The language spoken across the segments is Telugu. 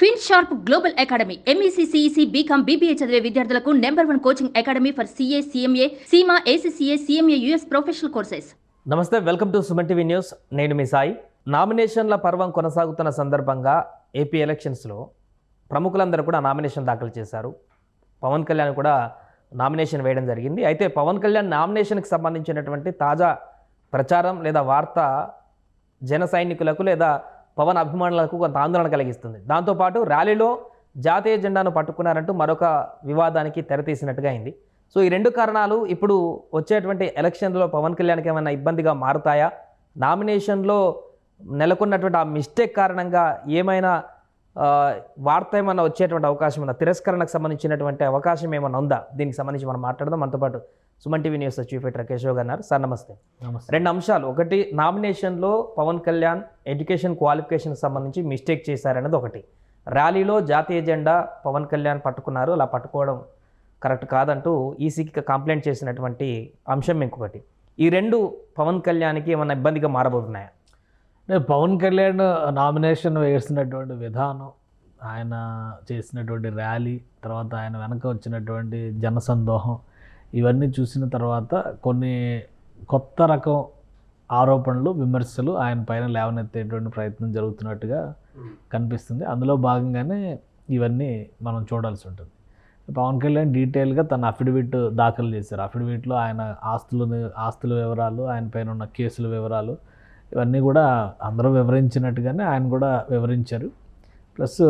Fin Sharp Global Academy MEC CEC BCom BBA చదివే విద్యార్థులకు number one coaching academy for CA CMA CIMA ACCA CMA US professional courses నమస్తే welcome to Suman TV news. నేను మీ సాయి. నామినేషన్ల పర్వం కొనసాగుతున్న సందర్భంగా ఏపీ ఎలక్షన్స్లో ప్రముఖులందరూ కూడా నామినేషన్ దాఖలు చేశారు. పవన్ కళ్యాణ్ కూడా నామినేషన్ వేయడం జరిగింది. అయితే పవన్ కళ్యాణ్ నామినేషన్కి సంబంధించినటువంటి తాజా ప్రచారం లేదా వార్త జన సైనికులకు లేదా పవన్ అభిమానులకు కొంత ఆందోళన కలిగిస్తుంది. దాంతోపాటు ర్యాలీలో జాతీయ జెండాను పట్టుకున్నారంటూ మరొక వివాదానికి తెరతీసినట్టుగా అయింది. సో ఈ రెండు కారణాలు ఇప్పుడు వచ్చేటువంటి ఎలక్షన్లో పవన్ కళ్యాణ్కి ఏమైనా ఇబ్బందిగా మారుతాయా? నామినేషన్లో నెలకొన్నటువంటి ఆ మిస్టేక్ కారణంగా ఏమైనా వార్త ఏమైనా వచ్చేటువంటి అవకాశం ఉందా? తిరస్కరణకు సంబంధించినటువంటి అవకాశం ఏమైనా ఉందా? దీనికి సంబంధించి మనం మాట్లాడదాం. మనతో పాటు Suman TV news chief editor Keshav గారు సార్ నమస్తే. నమస్తే. రెండు అంశాలు. ఒకటి నామినేషన్లో పవన్ కళ్యాణ్ ఎడ్యుకేషన్ క్వాలిఫికేషన్ సంబంధించి మిస్టేక్ చేశారనేది ఒకటి. ర్యాలీలో జాతీయ జెండా పవన్ కళ్యాణ్ పట్టుకున్నారు. అలా పట్టుకోవడం కరెక్ట్ కాదంటూ ఈసీకి కంప్లైంట్ చేసినటువంటి అంశం ఇంకొకటి. ఈ రెండు పవన్ కళ్యాణ్కి ఏమైనా ఇబ్బందిగా మారబోతున్నాయా? పవన్ కళ్యాణ్ నామినేషన్ వేసినటువంటి విధానం ఆయన చేసినటువంటి ర్యాలీ తర్వాత ఆయన వెనక వచ్చినటువంటి జనసందోహం ఇవన్నీ చూసిన తర్వాత కొన్ని కొత్త రకం ఆరోపణలు విమర్శలు ఆయన పైన లేవనెత్తేటువంటి ప్రయత్నం జరుగుతున్నట్టుగా కనిపిస్తుంది. అందులో భాగంగానే ఇవన్నీ మనం చూడాల్సి ఉంటుంది. పవన్ కళ్యాణ్ డీటెయిల్గా తన అఫిడవిట్ దాఖలు చేశారు. అఫిడవిట్లో ఆయన ఆస్తులు ఆస్తుల వివరాలు ఆయన పైన ఉన్న కేసుల వివరాలు ఇవన్నీ కూడా అందరూ వివరించినట్టుగానే ఆయన కూడా వివరించారు. ప్లస్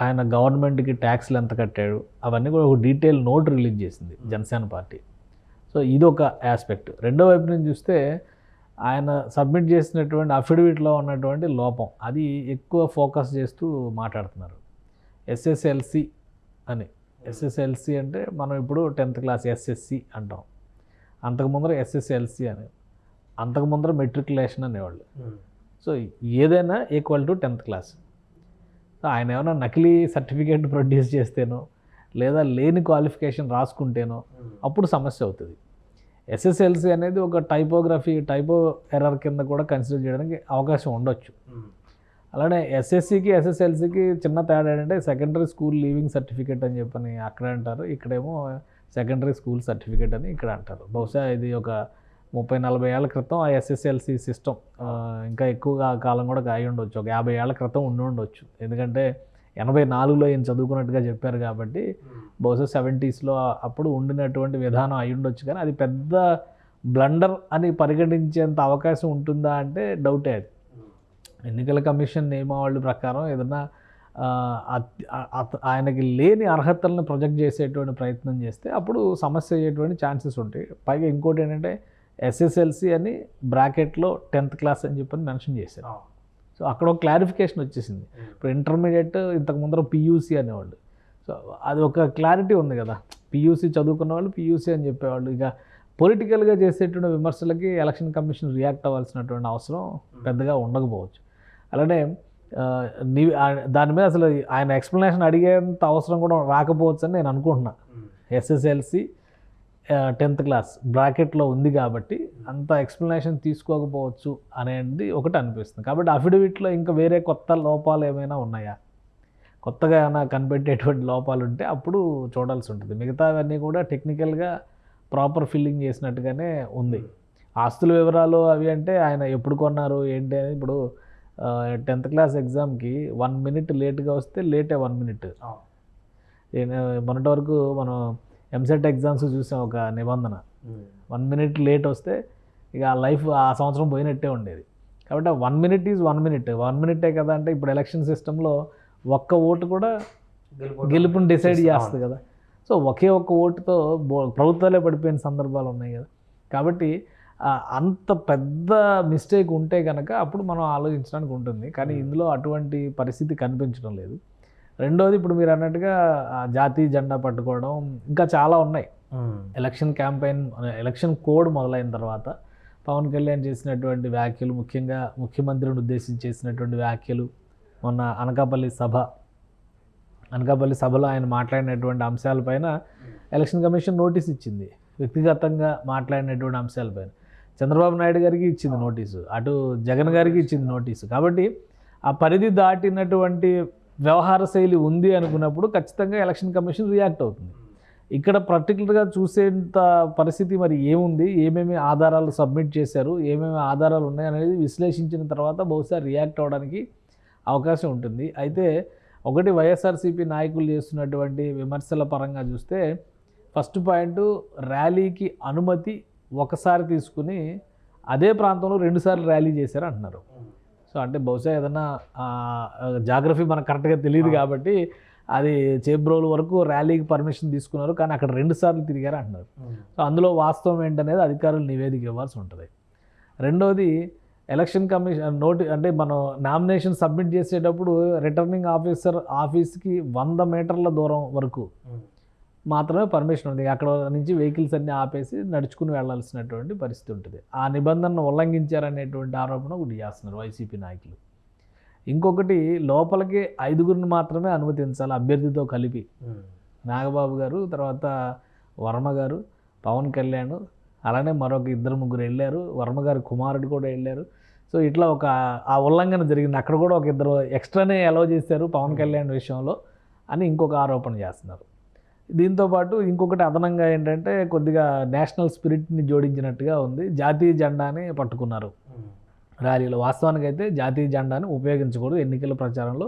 ఆయన గవర్నమెంట్కి ట్యాక్స్లు ఎంత కట్టాడు అవన్నీ కూడా ఒక డీటెయిల్ నోట్ రిలీజ్ చేసింది జనసేన పార్టీ. సో ఇది ఒక ఆస్పెక్ట్ రెండో వైపు నుంచి చూస్తే ఆయన సబ్మిట్ చేసినటువంటి అఫిడవిట్లో ఉన్నటువంటి లోపం అది ఎక్కువ ఫోకస్ చేస్తూ మాట్లాడుతున్నారు. ఎస్ఎస్ఎల్సి అని. ఎస్ఎస్ఎల్సి అంటే మనం ఇప్పుడు టెన్త్ క్లాస్ ఎస్ఎస్సి అంటాం. అంతకు ముందర ఎస్ఎస్ఎల్సి అని. అంతకు ముందర మెట్రికులేషన్ అనేవాళ్ళు. సో ఏదైనా ఈక్వల్ టు టెన్త్ క్లాస్. ఆయన ఏమైనా నకిలీ సర్టిఫికేట్ ప్రొడ్యూస్ చేస్తేనో లేదా లేని క్వాలిఫికేషన్ రాసుకుంటేనో అప్పుడు సమస్య అవుతుంది. ఎస్ఎస్ఎల్సి అనేది ఒక టైపోగ్రఫీ టైపో ఎర్రర్ కింద కూడా కన్సిడర్ చేయడానికి అవకాశం ఉండొచ్చు. అలానే ఎస్ఎస్సికి ఎస్ఎస్ఎల్సికి చిన్న తేడా ఏంటంటే సెకండరీ స్కూల్ లీవింగ్ సర్టిఫికేట్ అని చెప్పని అక్కడ అంటారు. ఇక్కడేమో సెకండరీ స్కూల్ సర్టిఫికేట్ అని ఇక్కడ అంటారు. బహుశా ఇది ఒక ముప్పై నలభై ఏళ్ళ క్రితం ఆ ఎస్ఎస్ఎల్సి సిస్టమ్ ఇంకా ఎక్కువగా కాలం కూడా అయి ఉండొచ్చు. ఒక యాభై ఏళ్ళ క్రితం ఉండి ఉండొచ్చు. ఎందుకంటే ఎనభై నాలుగులో ఈయన చదువుకున్నట్టుగా చెప్పారు కాబట్టి బహుశా సెవెంటీస్లో అప్పుడు ఉండినటువంటి విధానం అయి ఉండొచ్చు. కానీ అది పెద్ద బ్లండర్ అని పరిగణించేంత అవకాశం ఉంటుందా అంటే డౌటే అది. ఎన్నికల కమిషన్ నియమావళి ప్రకారం అత- ఆయనకి లేని అర్హతలను ప్రొజెక్ట్ చేసేటువంటి ప్రయత్నం చేస్తే అప్పుడు సమస్య అయ్యేటువంటి ఛాన్సెస్ ఉంటాయి. పైగా ఇంకోటి ఏంటంటే ఎస్ఎస్ఎల్సి అని బ్రాకెట్లో టెన్త్ క్లాస్ అని చెప్పని మెన్షన్ చేశారు. సో అక్కడ ఒక క్లారిఫికేషన్ వచ్చేసింది. ఇప్పుడు ఇంటర్మీడియట్ ఇంతకు ముందర పియూసీ అనేవాళ్ళు. సో అది ఒక క్లారిటీ ఉంది కదా. పియూసీ చదువుకున్న వాళ్ళు పియూసీ అని చెప్పేవాళ్ళు. ఇక పొలిటికల్గా చేసేటువంటి విమర్శలకి ఎలక్షన్ కమిషన్ రియాక్ట్ అవ్వాల్సినటువంటి అవసరం పెద్దగా ఉండకపోవచ్చు. అలానే నీ దాని మీద అసలు ఆయన ఎక్స్ప్లెనేషన్ అడిగేంత అవసరం కూడా రాకపోవచ్చు అని నేను అనుకుంటున్నా. ఎస్ఎస్ఎల్సి టెన్త్ క్లాస్ బ్రాకెట్లో ఉంది కాబట్టి అంత ఎక్స్ప్లెనేషన్ తీసుకోకపోవచ్చు అనేది ఒకటి అనిపిస్తుంది. కాబట్టి అఫిడవిట్లో ఇంకా వేరే కొత్త లోపాలు ఏమైనా ఉన్నాయా? కొత్తగా ఏమైనా కనిపెట్టేటువంటి లోపాలు ఉంటే అప్పుడు చూడాల్సి ఉంటుంది. మిగతావన్నీ కూడా టెక్నికల్గా ప్రాపర్ ఫిల్లింగ్ చేసినట్టుగానే ఉంది. ఆస్తుల వివరాలు అవి అంటే ఆయన ఎప్పుడు కొన్నారు ఏంటి అని ఇప్పుడు టెన్త్ క్లాస్ ఎగ్జామ్కి వన్ మినిట్ లేట్గా వస్తే లేటే వన్ మినిట్. మొన్నటి వరకు మనం ఎంసెట్ ఎగ్జామ్స్ చూసాం ఒక నిబంధన. వన్ మినిట్ లేట్ వస్తే ఇక ఆ లైఫ్ ఆ సంవత్సరం పోయినట్టే ఉండేది. కాబట్టి one minute is one minute one మినిటే కదా అంటే ఇప్పుడు ఎలక్షన్ సిస్టంలో ఒక్క ఓటు కూడా గెలుపుని డిసైడ్ చేస్తుంది కదా. సో ఒకే ఒక్క ఓటుతో బో- ప్రభుత్వాలే పడిపోయిన సందర్భాలు ఉన్నాయి కదా. కాబట్టి ఆ, అంత పెద్ద మిస్టేక్ ఉంటే కనుక అప్పుడు మనం ఆలోచించడానికి ఉంటుంది. కానీ ఇందులో అటువంటి పరిస్థితి కనిపించడం లేదు. రెండోది ఇప్పుడు మీరు అన్నట్టుగా జాతీయ జెండా పట్టుకోవడం ఇంకా చాలా ఉన్నాయి. ఎలక్షన్ క్యాంపెయిన్ ఎలక్షన్ కోడ్ మొదలైన తర్వాత పవన్ కళ్యాణ్ చేసినటువంటి వ్యాఖ్యలు ముఖ్యంగా ముఖ్యమంత్రిని ఉద్దేశించి చేసినటువంటి వ్యాఖ్యలు మొన్న అనకాపల్లి సభ అనకాపల్లి సభలో ఆయన మాట్లాడినటువంటి అంశాలపైన ఎలక్షన్ కమిషన్ నోటీస్ ఇచ్చింది. వ్యక్తిగతంగా మాట్లాడినటువంటి అంశాలపైన చంద్రబాబు నాయుడు గారికి ఇచ్చింది నోటీసు. అటు జగన్ గారికి ఇచ్చింది నోటీసు. కాబట్టి ఆ పరిధి దాటినటువంటి వ్యవహార శైలి ఉంది అనుకున్నప్పుడు ఖచ్చితంగా ఎలక్షన్ కమిషన్ రియాక్ట్ అవుతుంది. ఇక్కడ పర్టికులర్గా చూసేంత పరిస్థితి మరి ఏముంది? ఏమేమి ఆధారాలు సబ్మిట్ చేశారు? ఏమేమి ఆధారాలు ఉన్నాయి అనేది విశ్లేషించిన తర్వాత బహుశా రియాక్ట్ అవ్వడానికి అవకాశం ఉంటుంది. అయితే ఒకటి వైఎస్ఆర్సీపీ నాయకులు చేస్తున్నటువంటి విమర్శల పరంగా చూస్తే ఫస్ట్ పాయింట్ ర్యాలీకి అనుమతి ఒకసారి తీసుకుని అదే ప్రాంతంలో రెండుసార్లు ర్యాలీ చేశారు అంటున్నారు. సో అంటే బహుశా ఏదన్నా జాగ్రఫీ మనకు కరెక్ట్గా తెలియదు కాబట్టి అది చేబ్రోలు వరకు ర్యాలీకి పర్మిషన్ తీసుకున్నారు. కానీ అక్కడ రెండు సార్లు తిరిగారు అంటున్నారు. సో అందులో వాస్తవం ఏంటనేది అధికారులు నివేదిక ఇవ్వాల్సి ఉంటుంది. రెండోది ఎలక్షన్ కమిషన్ నోటి అంటే మనం నామినేషన్ సబ్మిట్ చేసేటప్పుడు రిటర్నింగ్ ఆఫీసర్ ఆఫీస్కి వంద మీటర్ల దూరం వరకు మాత్రమే పర్మిషన్ ఉంది. అక్కడ నుంచి వెహికల్స్ అన్ని ఆపేసి నడుచుకుని వెళ్ళాల్సినటువంటి పరిస్థితి ఉంటుంది. ఆ నిబంధనను ఉల్లంఘించారనేటువంటి ఆరోపణ ఒకటి చేస్తున్నారు వైసీపీ నాయకులు. ఇంకొకటి లోపలికి ఐదుగురిని మాత్రమే అనుమతించాలి అభ్యర్థితో కలిపి. నాగబాబు గారు తర్వాత వర్మ గారు పవన్ కళ్యాణ్ అలానే మరొక ఇద్దరు ముగ్గురు వెళ్ళారు. వర్మ గారి కుమారుడు కూడా వెళ్ళారు. సో ఇట్లా ఒక ఆ ఉల్లంఘన జరిగింది. అక్కడ కూడా ఒక ఇద్దరు ఎక్స్ట్రానే అలౌ చేశారు పవన్ కళ్యాణ్ విషయంలో అని ఇంకొక ఆరోపణ చేస్తున్నారు. దీంతోపాటు ఇంకొకటి అదనంగా ఏంటంటే కొద్దిగా నేషనల్ స్పిరిట్ని జోడించినట్టుగా ఉంది. జాతీయ జెండాని పట్టుకున్నారు. ర్యాలీలో వాస్తవానికి అయితే జాతీయ జెండాని ఉపయోగించకూడదు. ఎన్నికల ప్రచారంలో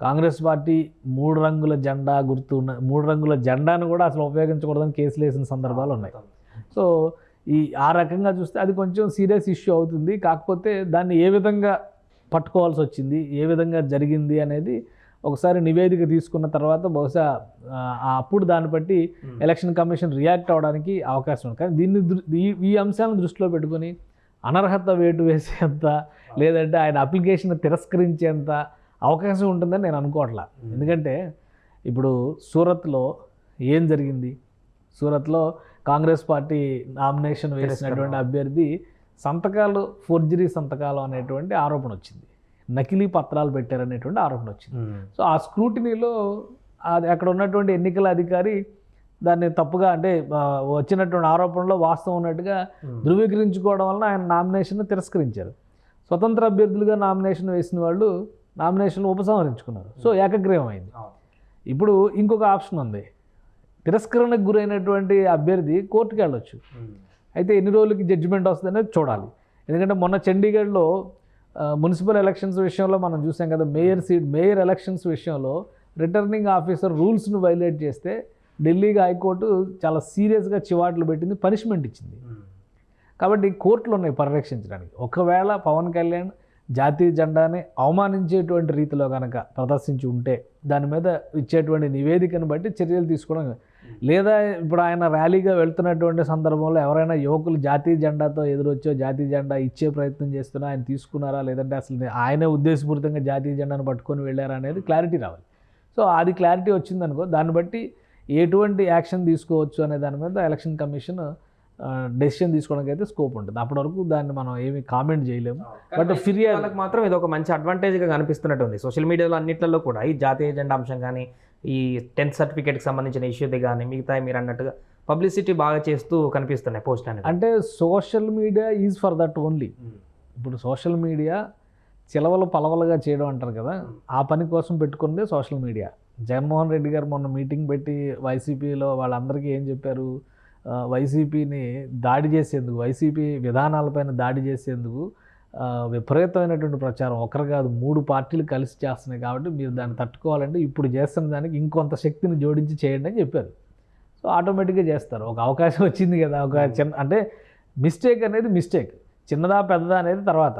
కాంగ్రెస్ పార్టీ మూడు రంగుల జెండా గుర్తు ఉన్న మూడు రంగుల జెండాను కూడా అసలు ఉపయోగించకూడదని కేసులు వేసిన సందర్భాలు ఉన్నాయి. సో ఈ ఆ రకంగా చూస్తే అది కొంచెం సీరియస్ ఇష్యూ అవుతుంది. కాకపోతే దాన్ని ఏ విధంగా పట్టుకోవాల్సి వచ్చింది ఏ విధంగా జరిగింది అనేది ఒకసారి నివేదిక తీసుకున్న తర్వాత బహుశా అప్పుడు దాన్ని బట్టి ఎలక్షన్ కమిషన్ రియాక్ట్ అవ్వడానికి అవకాశం ఉంది. కానీ దీన్ని ఈ అంశాలను దృష్టిలో పెట్టుకొని అనర్హత వేటు వేసేంత లేదంటే ఆయన అప్లికేషన్ తిరస్కరించేంత అవకాశం ఉంటుందని నేను అనుకోవట్లా. ఎందుకంటే ఇప్పుడు సూరత్లో ఏం జరిగింది? సూరత్లో కాంగ్రెస్ పార్టీ నామినేషన్ వేసినటువంటి అభ్యర్థి సంతకాలు ఫోర్జరీ సంతకాలు అనేటువంటి ఆరోపణ వచ్చింది. నకిలీ పత్రాలు పెట్టారనేటువంటి ఆరోపణ వచ్చింది. సో ఆ స్క్రూటినీలో అది అక్కడ ఉన్నటువంటి ఎన్నికల అధికారి దాన్ని తప్పుగా అంటే వచ్చినటువంటి ఆరోపణలో వాస్తవం ఉన్నట్టుగా ధృవీకరించుకోవడం వలన ఆయన నామినేషన్ తిరస్కరించారు. స్వతంత్ర అభ్యర్థులుగా నామినేషన్ వేసిన వాళ్ళు నామినేషన్ ఉపసంహరించుకున్నారు. సో ఏకగ్రీవం అయింది ఇప్పుడు ఇంకొక ఆప్షన్ ఉంది. తిరస్కరణకు గురైనటువంటి అభ్యర్థి కోర్టుకి వెళ్ళొచ్చు. అయితే ఎన్ని రోజులకి జడ్జిమెంట్ వస్తుంది అనేది చూడాలి. ఎందుకంటే మొన్న చండీగఢ్లో మున్సిపల్ ఎలక్షన్స్ విషయంలో మనం చూసాం కదా మేయర్ సీట్ మేయర్ ఎలక్షన్స్ విషయంలో రిటర్నింగ్ ఆఫీసర్ రూల్స్ను వైలేట్ చేస్తే ఢిల్లీకి హైకోర్టు చాలా సీరియస్గా చివాట్లు పెట్టింది పనిష్మెంట్ ఇచ్చింది. కాబట్టి కోర్టులు ఉన్నాయి పరిరక్షించడానికి. ఒకవేళ పవన్ కళ్యాణ్ జాతీయ జెండాని అవమానించేటువంటి రీతిలో కనుక ప్రదర్శించి ఉంటే దాని మీద ఇచ్చేటువంటి నివేదికను బట్టి చర్యలు తీసుకోవడం లేదా ఇప్పుడు ఆయన ర్యాలీగా వెళ్తున్నటువంటి సందర్భంలో ఎవరైనా యువకులు జాతీయ జెండాతో ఎదురొచ్చో జాతీయ జెండా ఇచ్చే ప్రయత్నం చేస్తున్నా ఆయన తీసుకున్నారా లేదంటే అసలు ఆయనే ఉద్దేశపూరితంగా జాతీయ జెండాను పట్టుకొని వెళ్ళారా అనేది క్లారిటీ రావాలి. సో అది క్లారిటీ వచ్చిందనుకో దాన్ని బట్టి ఎటువంటి యాక్షన్ తీసుకోవచ్చు అనే దాని మీద ఎలక్షన్ కమిషన్ డెసిషన్ తీసుకోవడానికి అయితే స్కోప్ ఉంటుంది. అప్పటి వరకు దాన్ని మనం ఏమి కామెంట్ చేయలేము. బట్ ఫిర్యాదు మాత్రం ఇది ఒక మంచి అడ్వాంటేజ్గా కనిపిస్తున్నట్టు ఉంది. సోషల్ మీడియాలో అన్నిట్లలో కూడా ఈ జాతీయ జెండా అంశం కానీ ఈ టెన్త్ సర్టిఫికేట్కి సంబంధించిన ఇష్యూది కానీ మిగతా మీరు అన్నట్టుగా పబ్లిసిటీ బాగా చేస్తూ కనిపిస్తున్నాయి పోస్ట్ అనేది అంటే social media is for that only ఇప్పుడు సోషల్ మీడియా చిలవలు పలవలుగా చేయడం అంటారు కదా ఆ పని కోసం పెట్టుకున్నదే సోషల్ మీడియా జగన్మోహన్ రెడ్డి గారు మొన్న మీటింగ్ పెట్టి వైసీపీలో వాళ్ళందరికీ ఏం చెప్పారు? వైసీపీని దాడి చేసేందుకు వైసీపీ విధానాలపైన దాడి చేసేందుకు విపరీతమైనటువంటి ప్రచారం. ఒకరు కాదు మూడు పార్టీలు కలిసి చేస్తున్నాయి కాబట్టి మీరు దాన్ని తట్టుకోవాలంటే ఇప్పుడు చేస్తున్న దానికి ఇంకొంత శక్తిని జోడించి చేయండి అని చెప్పారు. సో ఆటోమేటిక్గా చేస్తారు. ఒక అవకాశం వచ్చింది కదా ఒక చిన్న అంటే మిస్టేక్ అనేది మిస్టేక్. చిన్నదా పెద్దదా అనేది తర్వాత.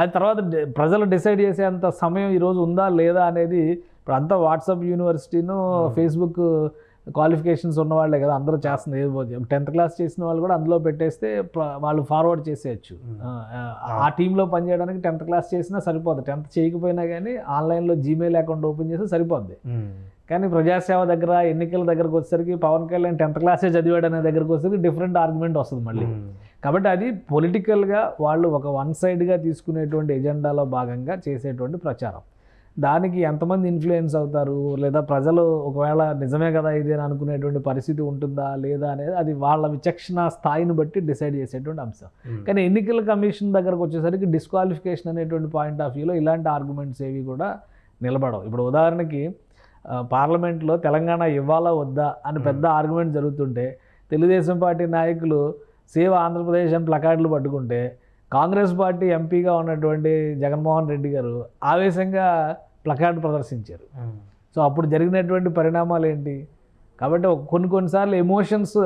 అది తర్వాత ప్రజలు డిసైడ్ చేసేంత సమయం ఈరోజు ఉందా లేదా అనేది ఇప్పుడు అంతా వాట్సాప్ యూనివర్సిటీను ఫేస్బుక్ క్వాలిఫికేషన్స్ ఉన్న వాళ్ళే కదా అందరూ చేస్తుంది టెన్త్ క్లాస్ చేసిన వాళ్ళు కూడా అందులో పెట్టేస్తే వాళ్ళు ఫార్వర్డ్ చేసేయచ్చు. ఆ టీంలో పనిచేయడానికి టెన్త్ క్లాస్ చేసినా సరిపోద్ది. టెన్త్ చేయకపోయినా కానీ ఆన్లైన్లో జీమెయిల్ అకౌంట్ ఓపెన్ చేస్తే సరిపోద్ది. కానీ ప్రజాసేవ దగ్గర ఎన్నికల దగ్గరకు వచ్చేసరికి పవన్ కళ్యాణ్ టెన్త్ క్లాసే చదివాడు అనే దగ్గరకు వచ్చేసరికి డిఫరెంట్ ఆర్గ్యుమెంట్ వస్తుంది మళ్ళీ. కాబట్టి అది పొలిటికల్గా వాళ్ళు ఒక వన్ సైడ్గా తీసుకునేటువంటి ఎజెండాలో భాగంగా చేసేటువంటి ప్రచారం. దానికి ఎంతమంది ఇన్ఫ్లుయెన్స్ అవుతారు? లేదా ప్రజలు ఒకవేళ నిజమే కదా ఇది అని అనుకునేటువంటి పరిస్థితి ఉంటుందా? లేదా అనేది అది వాళ్ళ విచక్షణ స్థాయిని బట్టి డిసైడ్ చేసేటువంటి అంశం. కానీ ఎన్నికల కమిషన్ దగ్గరకు వచ్చేసరికి డిస్క్వాలిఫికేషన్ అనేటువంటి పాయింట్ ఆఫ్ వ్యూలో ఇలాంటి ఆర్గ్యుమెంట్స్ ఏవి కూడా నిలబడవు. ఇప్పుడు ఉదాహరణకి పార్లమెంట్లో తెలంగాణ ఇవ్వాలా వద్దా అని పెద్ద ఆర్గ్యుమెంట్ జరుగుతుంటే తెలుగుదేశం పార్టీ నాయకులు సేవ్ ఆంధ్రప్రదేశ్ అని ప్లకార్డులు పట్టుకుంటే కాంగ్రెస్ పార్టీ ఎంపీగా ఉన్నటువంటి జగన్మోహన్ రెడ్డి గారు ఆవేశంగా ప్లకార్డు ప్రదర్శించారు. సో అప్పుడు జరిగినటువంటి పరిణామాలు ఏంటి కాబట్టి కొన్ని కొన్నిసార్లు ఎమోషన్స్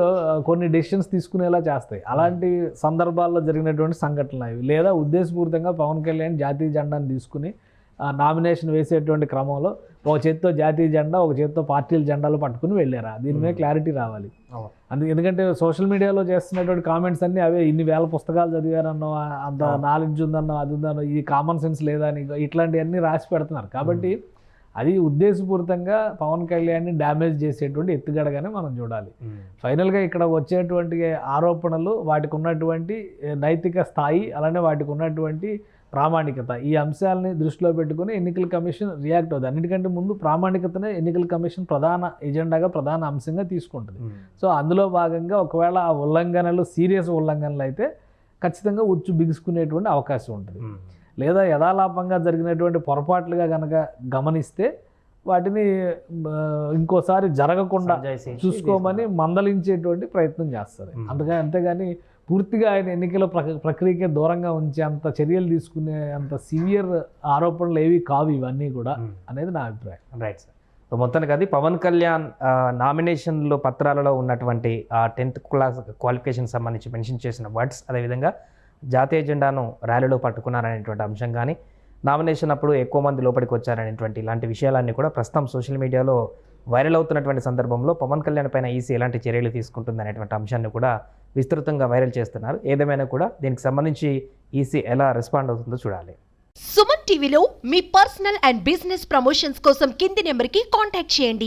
కొన్ని డెసిషన్స్ తీసుకునేలా చేస్తాయి. అలాంటి సందర్భాల్లో జరిగినటువంటి సంఘటనలు అవి. లేదా ఉద్దేశపూరితంగా పవన్ కళ్యాణ్ జాతీయ జెండాను తీసుకుని నామినేషన్ వేసేటువంటి క్రమంలో ఒక చేత్తో జాతీయ జెండా ఒక చేత్తో పార్టీల జెండాలు పట్టుకుని వెళ్ళారా? దీని మీద క్లారిటీ రావాలి. అందుకే ఎందుకంటే సోషల్ మీడియాలో చేస్తున్నటువంటి కామెంట్స్ అన్నీ అవే ఇన్ని వేల పుస్తకాలు చదివారన్నో అంత నాలెడ్జ్ ఉందన్నో అది ఉందన్నో ఈ కామన్ సెన్స్ లేదని ఇట్లాంటివన్నీ రాసి పెడుతున్నారు. కాబట్టి అది ఉద్దేశపూరితంగా పవన్ కళ్యాణ్ని డ్యామేజ్ చేసేటువంటి ఎత్తుగడగానే మనం చూడాలి. ఫైనల్గా ఇక్కడ వచ్చేటువంటి ఆరోపణలు వాటికి ఉన్నటువంటి నైతిక స్థాయి అలానే వాటికి ఉన్నటువంటి ప్రామాణికత. ఈ అంశాలని దృష్టిలో పెట్టుకుని ఎన్నికల కమిషన్ రియాక్ట్ అవుతుంది అన్నిటికంటే ముందు ప్రామాణికతనే ఎన్నికల కమిషన్ ప్రధాన ఎజెండాగా ప్రధాన అంశంగా తీసుకుంటుంది. సో అందులో భాగంగా ఒకవేళ ఆ ఉల్లంఘనలు సీరియస్ ఉల్లంఘనలు అయితే ఖచ్చితంగా ఉచ్చు బిగుసుకునేటువంటి అవకాశం ఉంటుంది. లేదా యథాలాపంగా జరిగినటువంటి పొరపాట్లుగా కనుక గమనిస్తే వాటిని ఇంకోసారి జరగకుండా చూసుకోమని మందలించేటువంటి ప్రయత్నం చేస్తారు. అందుకని అంతేగాని పూర్తిగా ఆయన ఎన్నికల ప్రక- ప్రక్రియకే దూరంగా ఉంచి అంత చర్యలు తీసుకునే అంత సివియర్ ఆరోపణలు ఏవి కావు ఇవన్నీ కూడా అనేది నా అభిప్రాయం. Right sir. సో మొత్తానికి అది పవన్ కళ్యాణ్ నామినేషన్లో పత్రాలలో ఉన్నటువంటి ఆ టెన్త్ క్లాస్ క్వాలిఫికేషన్ సంబంధించి మెన్షన్ చేసిన వర్డ్స్ అదేవిధంగా జాతీయ జెండాను ర్యాలీలో పట్టుకున్నారనేటువంటి అంశం కానీ నామినేషన్ అప్పుడు ఎక్కువ మంది లోపలికి వచ్చారనేటువంటి ఇలాంటి విషయాలన్నీ కూడా ప్రస్తుతం సోషల్ మీడియాలో వైరల్ అవుతున్నటువంటి సందర్భంలో పవన్ కళ్యాణ్ పైన ఈసీ ఎలాంటి చర్యలు తీసుకుంటుంది అనేటువంటి అంశాన్ని కూడా విస్తృతంగా వైరల్ చేస్తున్నారు. ఏదేమైనా కూడా దీనికి సంబంధించి ఈసీ ఎలా రెస్పాండ్ అవుతుందో చూడాలి. సుమన్ టీవీలో మీ పర్సనల్ అండ్ బిజినెస్ ప్రమోషన్స్ కోసం కింది నెంబర్కి కాంటాక్ట్ చేయండి.